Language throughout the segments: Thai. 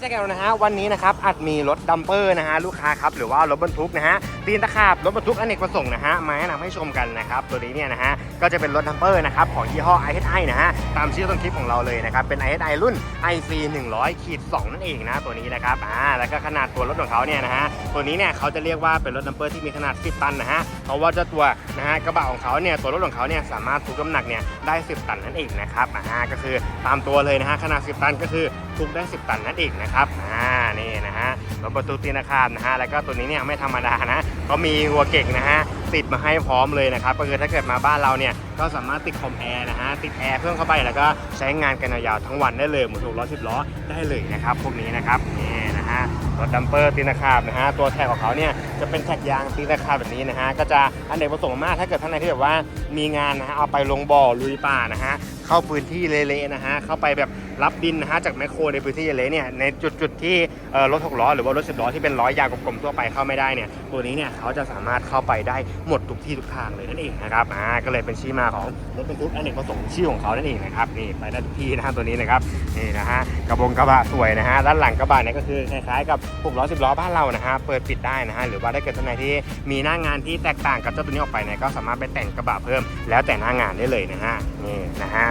นะฮะวันนี้นะครับอาจมีรถดัมเปอร์นะฮะลูกค้าครับหรือว่ารถบรรทุกนะฮะตีนตะขาบรถบรรทุกอเนกประสงค์นะฮะมาแนะนำให้ชมกันนะครับตัวนี้เนี่ยนะฮะ ก็จะเป็นรถดัมเปอร์นะครับของยี่ห้อ IHI นะฮะตามชื่อต้นคลิปของเราเลยนะครับเป็น IHI รุ่น IC 100ขีด2นั่นเองนะตัวนี้นะครับอ่าแล้วก็ขนาดตัวรถของเขาเนี่ยนะฮะตัวนี้เนี่ยเขาจะเรียกว่าเป็นรถดัมเปอร์ที่มีขนาด 10 ตันนะฮะเพราะว่าเจ้าตัวนะฮะกระบะของเขาเนี่ยตัวรถของเขาเนี่ยสามารถทุกน้ำหนักเนี่ยได้ 10 ตันนั่นเองนะครับอ่าก็คือตามตัวเลยนะฮะขนาด 10 ตันก็คือทุกได้ 10 ตันนั่นเองนะครับอ่านี่นะฮะรถบรรทุกตีนคาบนะฮะแล้วก็ตัวนี้เนี่ยไม่ธรรมดานะก็มีหัวเก่งนะฮะ ติดมาให้พร้อมเลยนะครับก็คือถ้าเกิดมาบ้านเราเนี่ย ก็สามารถติดคอมแอร์นะฮะติดแอร์เพิ่มเข้าไปแล้วก็ใช้งานกันยาวๆทั้งวันได้เลยหมดถูกล้อสิบล้อได้เลยนะครับพวกนี้นะครับนี่นะฮะรถดัมเปอร์ตีนคาบนะฮะตัวแท็กของเขาเนี่ยจะเป็นแท็กยางตีนคาบแบบนี้นะฮะก็จะอันเนกประสงค์มากถ้าเกิดท่านไหนที่แบบว่ามีงานนะฮะเอาไปลงบ่อลุยป่านะฮะเข้าพื้นที่เละๆนะฮะเข้าไปแบบรับดินนะฮะจากแมคโครในพื้นที่เละเนี่ยในจุดๆที่รถหกล้อหรือว่ารถสิบล้อที่เป็นล้อยางกลมๆทั่วไปเข้าไม่ได้เนี่ยตัวนี้เนี่ยเขาจะสามารถเข้าไปได้หมดทุกที่ทุกทางเลยนั่นเองนะครับอ่าก็เลยเป็นที่มาของรถบรรทุกอเนกประสงค์ชื่อของเขานั่นเองนะครับนี่ไปได้ทุกที่นะฮะตัวนี้นะครับนี่นะฮะกระบงกระบะสวยนะฮะด้านหลังกระบะเนี่ยก็คือคล้ายๆกับหกล้อสิบล้อบ้านเรานะฮะเปิดปิดได้นะฮะหรือว่าถ้เกิดท่านไหนที่มีหน้างานที่แตกต่างกับเจ้าตัวนี้ออกไปเนี่ยก็สามารถไปแต่งกระบะเพิ่ม แล้วแต่หน้างานได้เลยนะฮะนี่นะฮะ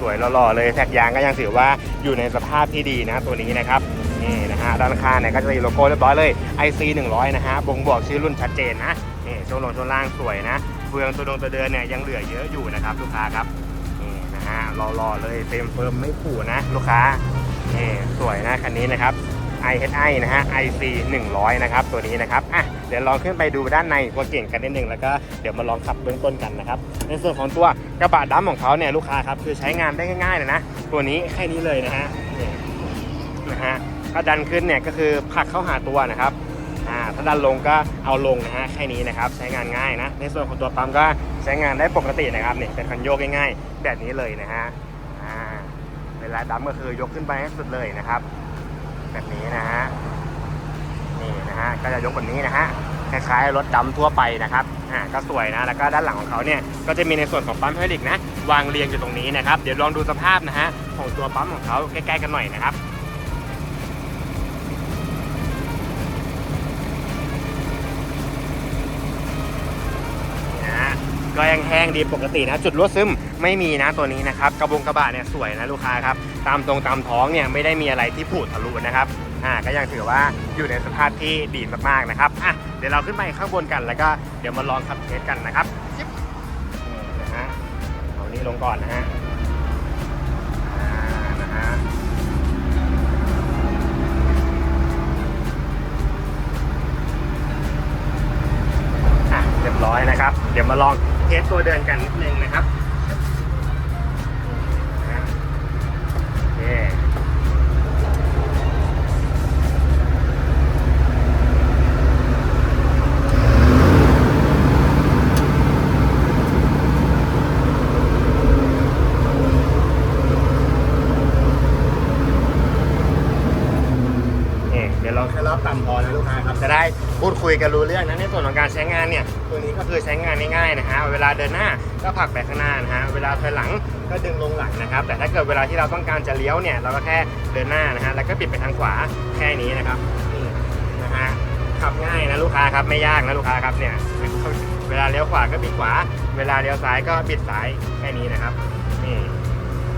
สวยๆหล่อๆเลยแท็กยางก็ยังถือว่าอยู่ในสภาพที่ดีนะตัวนี้นะครับนี่นะฮะด้านข้างเนี่ยก็จะมีโลโก้เรียบร้อยเลย IC 100 นะฮะบ่งบอกชื่อรุ่นชัดเจนนะ ช่วงลงช่วงล่างสวยนะเฟืองตัวดงตัวเดินเนี่ยยังเหลือเยอะอยู่นะครับลูกค้าครับนี่นะฮะรอๆเลยเต็มเฟิร์มไม่ขู่นะลูกค้านี่สวยนะคันนี้นะครับ IHI นะฮะ IC 100 นะครับ ตัวนี้นะครับ อะ เดี๋ยวลองขึ้นไปดูด้านในตัวเก่งกันนิดนึง แล้วก็เดี๋ยวมาลองขับเบื้องต้นกันนะครับ ในส่วนของตัวกระบะดำของเขาเนี่ยลูกค้าครับ คือใช้งานได้ง่ายๆเลยนะ ตัวนี้แค่นี้เลยนะฮะ นะฮะ ถ้าดันขึ้นเนี่ยก็คือผลักเข้าหาตัวนะครับ ถ้าดันลงก็เอาลงนะฮะแค่นี้นะครับใช้งานง่ายนะ ในส่วนของตัวปั๊มก็ใช้งานได้ปกตินะครับเนี่ยเป็นคันโยกง่ายๆ แบบนี้เลยนะฮะเวลาดัมก็คือยกขึ้นไปให้สุดเลยนะครับ แบบนี้นะฮะนี่นะฮะก็จะยกแบบนี้นะฮะคล้ายๆรถดำทั่วไปนะครับ อ่า ก็สวยนะ แล้วก็ด้านหลังของเขาเนี่ย ก็จะมีในส่วนของปั๊มไฮดรอลิกนะ วางเรียงอยู่ตรงนี้นะครับ เดี๋ยวลองดูสภาพนะฮะ ของตัวปั๊มของเขาใกล้ๆกันหน่อยนะครับ ก็ยังแห้งดีปกตินะ จุดรั่วซึมไม่มีนะตัวนี้นะครับ กระบงกระบะเนี่ยสวยนะลูกค้าครับ ตามตรงตามท้องเนี่ยไม่ได้มีอะไรที่ผุทะลุนะครับอ่าก็ยังถือว่าอยู่ในสภาพที่ดีมากๆนะครับอะเดี๋ยวเราขึ้นไปข้างบนกันแล้วก็เดี๋ยวมาลองขับเทสกันนะครับนี่นะฮะเอานี้ลงก่อนนะฮะนะฮะอะเรียบร้อยนะครับ เดี๋ยวมาลอง เทสตัวเดินกันนิดนึงนะครับ รอบต่ำพอนะลูกค้าครับจะได้พูดคุยกันรู้เรื่องนะในส่วนของการใช้งานเนี่ยตัวนี้ก็คือใช้งานง่ายๆนะฮะเวลาเดินหน้าก็ผลักไปข้างหน้านะฮะเวลาถอยหลังก็ดึงลงหลังนะครับ แต่ถ้าเกิดเวลาที่เราต้องการจะเลี้ยวเนี่ยเราก็แค่เดินหน้านะฮะแล้วก็บิดไปทางขวาแค่นี้นะครับนี่นะฮะขับง่ายนะลูกค้าครับไม่ยากนะลูกค้าครับเนี่ยเวลาเลี้ยวขวาก็บิดขวา เวลาเลี้ยวซ้ายก็บิดซ้ายแค่นี้นะครับนี่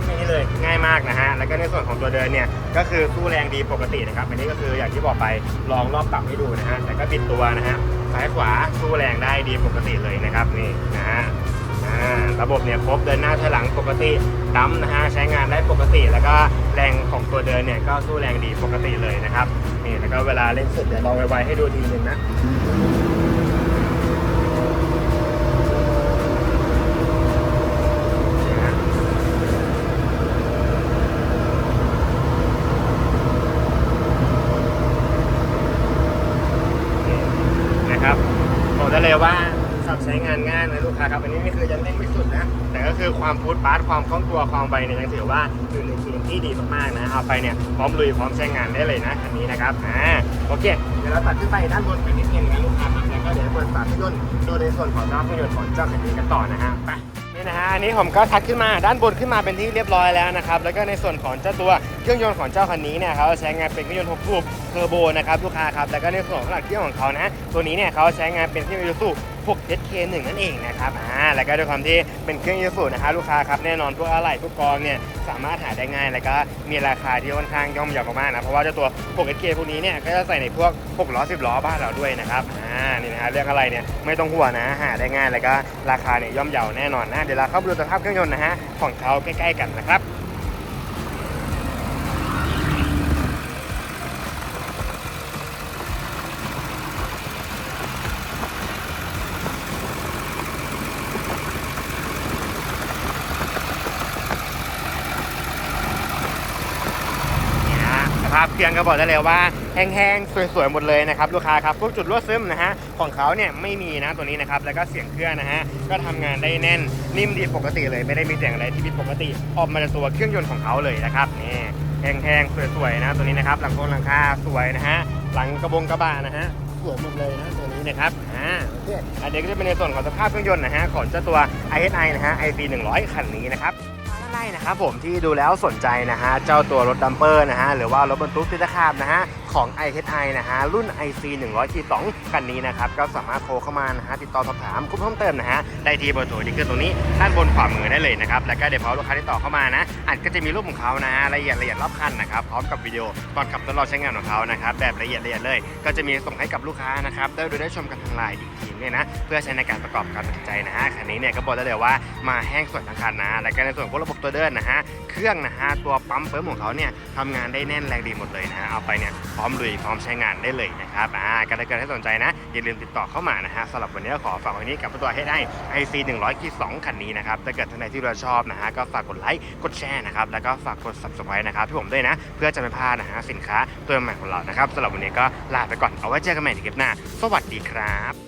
แค่นี้เลยง่าย มากนะฮะ แล้วก็ในส่วนของตัวเดินเนี่ย ก็คือสู้แรงดีปกตินะครับ อันนี้ก็คืออย่างที่บอกไปลองรอบต่ำให้ดูนะฮะ แต่ก็บิดตัวนะฮะ ซ้ายขวาสู้แรงได้ดีปกติเลยนะครับนี่นะฮะระบบเนี่ยครบเดินหน้าถอยหลังปกติดัมนะฮะใช้งานได้ปกติ แล้วก็แรงของตัวเดินเนี่ยก็สู้แรงดีปกติเลยนะครับนี่แล้วก็เวลาเล่นสุดเดี๋ยวลองไวๆให้ดูทีนึงนะนี่ฮะนี่นะครับบอกได้เลยว่าสับ ใช้งานง่ายนะลูกค้าครับ อันนี้นี่คือยังเล่นไม่สุดนะ แต่ก็คือความฟูดปาร์ตความคล่องตัวความไวเนี่ยยังถือว่าอยู่ในเกณฑ์ที่ดีมากๆนะ เอาไปเนี่ยพร้อมลุยพร้อมใช้งานได้เลยนะคันนี้นะครับ อ่า โอเค เดี๋ยวเราตัดขึ้นไปด้านบนกันนิดนึงนะลูกค้าครับแล้วก็เดี๋ยวเปิดฝาเครื่องยนต์ดูในส่วนของน้ำเครื่องยนต์ของเจ้าคันนี้กันต่อนะฮะ ไปนี่นะฮะ อันนี้ผมก็ทักขึ้นมาด้านบนขึ้นมาเป็นที่เรียบร้อยแล้วนะครับ แล้วก็ในส่วนของเจ้าตัวเครื่องยนต์ของเจ้าคันนี้เนี่ยเขาใช้งานเป็นเครื่องยนต์6สูบเทอร์โบนะครับลูกค้าครับ แล้วก็ในส่วนของหลักเครื่องของเขานะ ตัวนี้เนี่ยเขาใช้งานเป็นเครื่องยนต์สูบ 6 SK1 นั่นเองนะครับอ่าแล้วก็ด้วยความที่เป็นเครื่องยนต์สูบนะฮะลูกค้าครับแน่นอนพวกอะไหล่พวกกรองเนี่ยสามารถหาได้ง่ายแล้วก็มีราคาที่ค่อนข้างย่อมเยาวมากนะเพราะว่าเจ้าตัว6 SK พวกนี้เนี่ยก็จะใส่ในพวก6ล้อ10ล้อบ้านเราด้วยนะครับอ่านี่นะฮะเรื่องอะไรเนี่ยไม่ต้องห่วงนะหาได้ง่ายแล้วก็ราคาเนี่ยย่อมเยาวแน่นอนนะเดี๋ยวเราเข้าไปดูสภาพเครื่องยนต์นะฮะของเขาใกล้ ๆ กันนะครับ นี่นะฮะสภาพ เครื่องก็บอกได้เลยว่าแห้งๆ สวยๆ หมดเลยนะครับลูกค้าครับพวกจุดรั่วซึมนะฮะของเขาเนี่ยไม่มีนะตัวนี้นะครับแล้วก็เสียงเครื่องนะฮะก็ทำงานได้แน่นนิ่มดีปกติเลยไม่ได้มีเสียงอะไรที่ผิดปกติ ออกมาจากตัวเครื่องยนต์ของเขาเลยนะครับนี่แห้งๆ สวยๆ นะตัวนี้นะครับหลังโครงหลังคาสวยนะฮะหลังกระบงกระบะนะฮะสวยหมดเลยนะตัวนี้นะครับอ่าอเคอันนี้ก็จะเป็นในส่วนของสภาพเครื่องยนต์นะฮะของเจ้าตัว ISI นะฮะ IC 100คันนี้นะครับานใดนะครับผมที่ดูแล้วสนใจนะฮะเจ้าตัวรถดัมเปอร์นะฮะหรือว่ารถบรรทุกติดตะขาบนะฮะของ IHI นะฮะ รุ่น IC 100 2คันนี้นะครับ ก็สามารถโทรเข้ามานะฮะ ติดต่อสอบถามคุณเพิ่มเติมนะฮะ ได้ที่เบอร์โทรที่ขึ้นตรงนี้ด้านบนขวามือได้เลยนะครับ แล้วก็เดี๋ยวพอลูกค้าติดต่อเข้ามานะอาจก็จะมีรูปของเขานะฮะละเอียดละเอียดรอบคันนะครับ พร้อมกับวิดีโอก่อนขับทดลองใช้งานของเขานะครับ แบบละเอียดละเอียดเลย ก็จะมีส่งให้กับลูกค้านะครับได้ดูได้ชมกันทางไลน์อีกทีเนี่ยนะ เพื่อใช้ในการประกอบการตัดสินใจนะฮะ คันนี้เนี่ยก็บอกได้เลยว่ามาแห้งสวยทั้งคันนะ แล้วก็ในส่วนของระบบตัวเดินนะฮะ เครื่องนะฮะ ตัวปั๊มเฟิร์มของเขาเนี่ยทำงานได้แน่นแรงดีหมดเลยนะฮะ เอาไปเนี่ยพร้อมลุยพร้อมใช้งานได้เลยนะครับอ่าก็ถ้าเกิดให้สนใจนะ อย่าลืมติดต่อเข้ามานะฮะสำหรับวันนี้ก็ขอฝากไว้นี้กับตัวให้ได้ IC 100ขีด2คันนี้นะครับถ้าเกิดท่านใดที่เราชอบนะฮะก็ฝากกดไลค์กดแชร์นะครับแล้วก็ฝากกด subscribe นะครับที่ผมด้วยนะ เพื่อจะไม่พลาดนะฮะสินค้าตัวใหม่ของเรานะครับสำหรับวันนี้ก็ลาไปก่อนเอาไว้เจอกันใหม่ในคลิปหน้า สวัสดีครับ